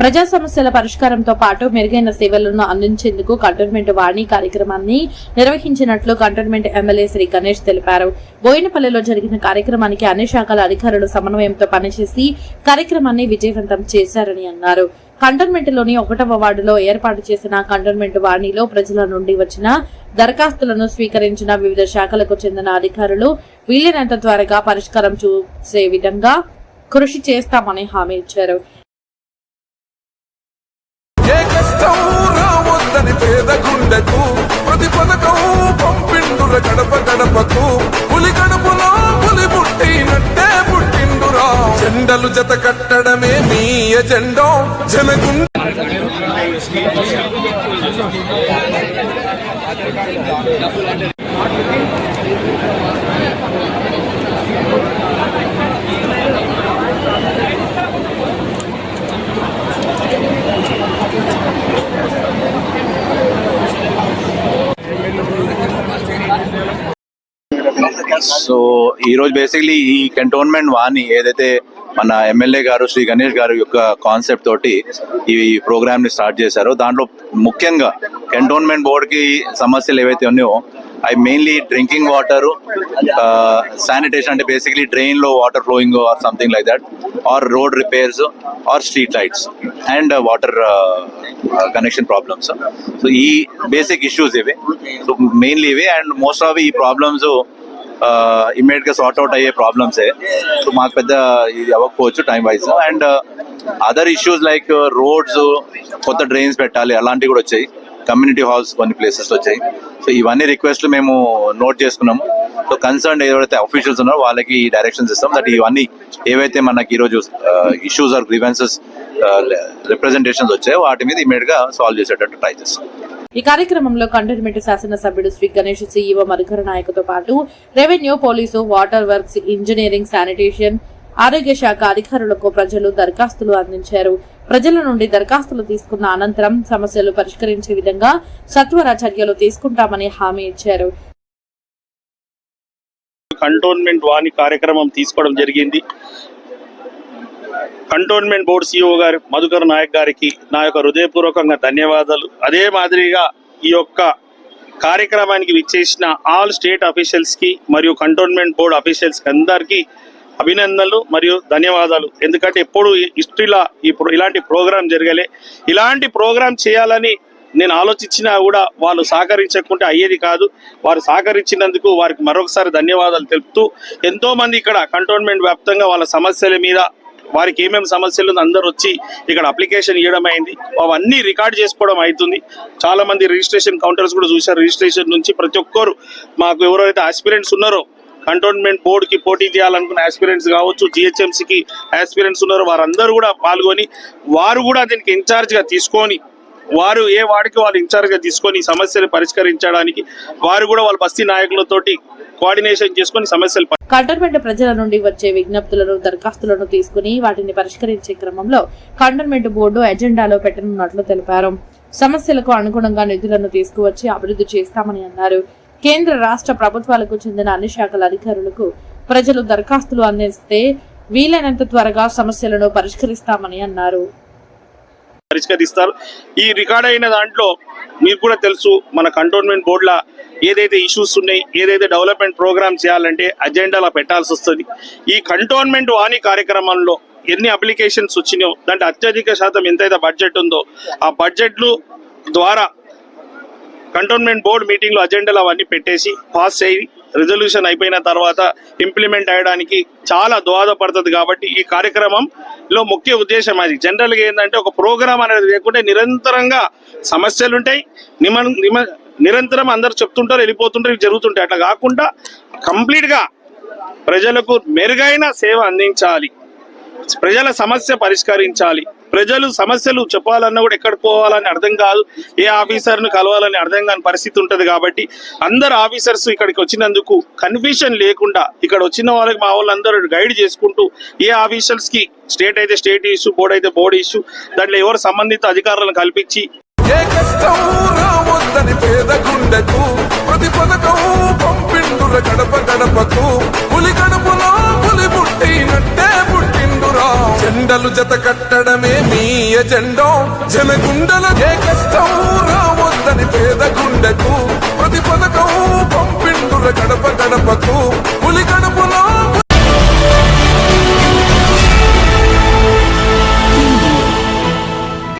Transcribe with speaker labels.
Speaker 1: ప్రజా సమస్యల పరిష్కారంతో పాటు మెరుగైన సేవలను అందించేందుకు కంటోన్మెంట్ వాణి కార్యక్రమాన్ని నిర్వహించినట్లు కంటోన్మెంట్ ఎమ్మెల్యే శ్రీ గణేష్ తెలిపారు. బోయినపల్లిలో జరిగిన కార్యక్రమానికి అన్ని శాఖల అధికారులు సమన్వయంతో పనిచేసి కార్యక్రమాన్ని విజయవంతం చేశారని అన్నారు. కంటోన్మెంట్లోని ఒకటవ వార్డులో ఏర్పాటు చేసిన కంటోన్మెంట్ వాణిలో ప్రజల నుండి వచ్చిన దరఖాస్తులను స్వీకరించిన వివిధ శాఖలకు చెందిన అధికారులు వీలైనంత త్వరగా పరిష్కారం చూసే విధంగా కృషి చేస్తామని హామీ ఇచ్చారు.
Speaker 2: రావద్దని పేద గుండెకు ప్రతి పథకం పంపిండుర గడప గడపకు. పులి గడపలో పులి పుట్టినట్టే పుట్టిండురా. జెండలు జత కట్టడమే మీ ఎజెండో. జనగుండె
Speaker 3: సో ఈరోజు బేసిక్లీ ఈ కంటోన్మెంట్ వాణి ఏదైతే మన ఎమ్మెల్యే గారు శ్రీ గణేష్ గారు యొక్క కాన్సెప్ట్ తోటి ఈ ప్రోగ్రామ్ని స్టార్ట్ చేశారో దాంట్లో ముఖ్యంగా కంటోన్మెంట్ బోర్డుకి సమస్యలు ఏవైతే ఉన్నాయో అవి మెయిన్లీ డ్రింకింగ్ వాటర్ శానిటేషన్ అంటే basically డ్రైన్లో water flowing or something like that or road repairs or street lights and water connection problems so ఈ బేసిక్ ఇష్యూస్ ఇవి. సో మెయిన్లీ ఇవి అండ్ మోస్ట్ ఆఫ్ ఈ ప్రాబ్లమ్స్ ఇమ్మీడియట్గా సార్ట్ అవుట్ అయ్యే ప్రాబ్లమ్సే so మాకు పెద్ద ఇది అవ్వకపోవచ్చు time wise and other issues like roads కొత్త డ్రైన్స్ పెట్టాలి అలాంటివి కూడా వచ్చాయి. కమ్యూనిటీ హాల్స్ కొన్ని ప్లేసెస్ వచ్చాయి. సో ఇవన్నీ రిక్వెస్ట్లు మేము నోట్ చేసుకున్నాము. సో కన్సర్న్ ఏవైతే అఫీషియల్స్ ఉన్నారో వాళ్ళకి డైరెక్షన్స్ ఇస్తాం. దట్ ఇవన్నీ ఏవైతే మనకి ఈరోజు ఇష్యూస్ ఆర్ గ్రీవెన్సెస్ రిప్రజెంటేషన్స్ వచ్చాయో వాటి మీద ఇమీడియట్గా సాల్వ్ చేసేటట్టు ట్రై చేస్తాం.
Speaker 1: ఈ కార్యక్రమంలో కంటోన్మెంట్ శాసనసభ్యుడు శ్రీ గణేష్ సీఈఓ మధుకర నాయకతో పాటు revenue police water works engineering sanitation ఆరోగ్య శాఖ అధికారులకు ప్రజలు దరఖాస్తులు అందించారు. ప్రజల నుండి దరఖాస్తులు తీసుకున్న అనంతరం సమస్యలు పరిష్కరించే విధంగా సత్వర చర్యలు తీసుకుంటామని హామీ ఇచ్చారు.
Speaker 4: కంటోన్మెంట్ వాణి కార్యక్రమం తీసుకోవడం జరిగింది. కంటోన్మెంట్ బోర్డు సిఇఓ గారు మధుకర్ నాయక్ గారికి నా యొక్క హృదయపూర్వకంగా ధన్యవాదాలు. అదే మాదిరిగా ఈ యొక్క కార్యక్రమానికి విచ్చేసిన ఆల్ స్టేట్ అఫీషియల్స్కి మరియు కంటోన్మెంట్ బోర్డు అఫీషియల్స్కి అందరికీ అభినందనలు మరియు ధన్యవాదాలు. ఎందుకంటే ఎప్పుడు హిస్టరీలో ఇప్పుడు ఇలాంటి ప్రోగ్రాం జరగలే. ఇలాంటి ప్రోగ్రాం చేయాలని నేను ఆలోచించినా కూడా వాళ్ళు సహకరించకుంటే అయ్యేది కాదు. వారు సహకరించినందుకు వారికి మరొకసారి ధన్యవాదాలు తెలుపుతూ ఎంతోమంది ఇక్కడ కంటోన్మెంట్ వ్యాప్తంగా వాళ్ళ సమస్యల మీద వారికి ఏమేమి సమస్యలు అందరు అందరూ వచ్చి ఇక్కడ అప్లికేషన్ ఇవ్వడం అయింది. అవన్నీ రికార్డ్ చేసుకోవడం అవుతుంది. చాలా మంది రిజిస్ట్రేషన్ కౌంటర్స్ కూడా చూశారు. రిజిస్ట్రేషన్ నుంచి ప్రతి ఒక్కరు మాకు ఎవరైతే ఆస్పిరెంట్స్ ఉన్నారో కంటోన్మెంట్ బోర్డుకి పోటీ చేయాలనుకున్న ఆస్పిరెంట్స్ కావచ్చు జిహెచ్ఎంసీకి ఆస్పిరెంట్స్ ఉన్నారు వారందరూ కూడా పాల్గొని వారు కూడా దీనికి ఇన్ఛార్జ్గా తీసుకొని వారు ఏ వాడికి వాళ్ళు ఇన్ఛార్జ్గా తీసుకొని సమస్యలు పరిష్కరించడానికి వారు కూడా వాళ్ళ బస్తీ నాయకులతోటి కోఆర్డినేషన్ చేసుకొని సమస్యలు
Speaker 1: కంటోన్మెంట్ ప్రజల నుండి వచ్చే విజ్ఞప్తులను దరఖాస్తులను తీసుకుని వాటిని పరిష్కరించే క్రమంలో కంటోన్మెంట్ బోర్డు ఎజెండాలో పెట్టనున్నట్లు తెలిపారు. సమస్యలకు అనుగుణంగా నిధులను తీసుకువచ్చి అభివృద్ధి చేస్తామని అన్నారు. కేంద్ర రాష్ట్ర ప్రభుత్వాలకు చెందిన అన్ని శాఖల అధికారులకు ప్రజలు దరఖాస్తులు అందిస్తే వీలైనంత త్వరగా సమస్యలను పరిష్కరిస్తామని అన్నారు.
Speaker 4: పరిష్కరిస్తారు. ఈ రికార్డ్ అయిన దాంట్లో మీకు కూడా తెలుసు మన కంటోన్మెంట్ బోర్డుల ఏదైతే ఇష్యూస్ ఉన్నాయి ఏదైతే డెవలప్మెంట్ ప్రోగ్రామ్ చేయాలంటే అజెండాలో పెట్టాల్సి వస్తుంది. ఈ కంటోన్మెంట్ వాణి కార్యక్రమంలో ఎన్ని అప్లికేషన్స్ వచ్చినాయో దాంట్లో అత్యధిక శాతం ఎంతైతే బడ్జెట్ ఉందో ఆ బడ్జెట్లు ద్వారా కంటోన్మెంట్ బోర్డు మీటింగ్లో అజెండాలు అవన్నీ పెట్టేసి పాస్ చేయి రిజల్యూషన్ అయిపోయిన తర్వాత ఇంప్లిమెంట్ అయ్యడానికి చాలా దోహదపడుతుంది కాబట్టి ఈ కార్యక్రమంలో ముఖ్య ఉద్దేశం అది. జనరల్గా ఏంటంటే ఒక ప్రోగ్రామ్ అనేది లేకుంటే నిరంతరంగా సమస్యలు ఉంటాయి నిమ నిమ నిరంతరం అందరు చెప్తుంటారు వెళ్ళిపోతుంటారు ఇవి జరుగుతుంటాయి. అట్లా కాకుండా కంప్లీట్గా ప్రజలకు మెరుగైన సేవ అందించాలి. ప్రజల సమస్య పరిష్కరించాలి. ప్రజలు సమస్యలు చెప్పాలన్నా కూడా ఎక్కడ పోవాలని అర్థం కాదు. ఏ ఆఫీసర్ను కలవాలని అర్థం కాని పరిస్థితి ఉంటుంది కాబట్టి అందరు ఆఫీసర్స్ ఇక్కడికి వచ్చినందుకు కన్ఫ్యూషన్ లేకుండా ఇక్కడ వచ్చిన వాళ్ళకి మా వాళ్ళందరూ గైడ్ చేసుకుంటూ ఏ ఆఫీసర్స్కి స్టేట్ అయితే స్టేట్ ఇష్యూ బోర్డు అయితే బోర్డు ఇష్యూ దాంట్లో ఎవరు సంబంధిత అధికారులను కల్పించి
Speaker 2: ఏ కష్టం రావద్దని పేద గుండెకు ప్రతి పథకం గడప గడపకు పులి గడపలో జెండలు జత కట్టడమే మీ ఎజెండో. జనగుండలు ఏ కష్టం రావద్దని పేద గుండెకు ప్రతి పథకం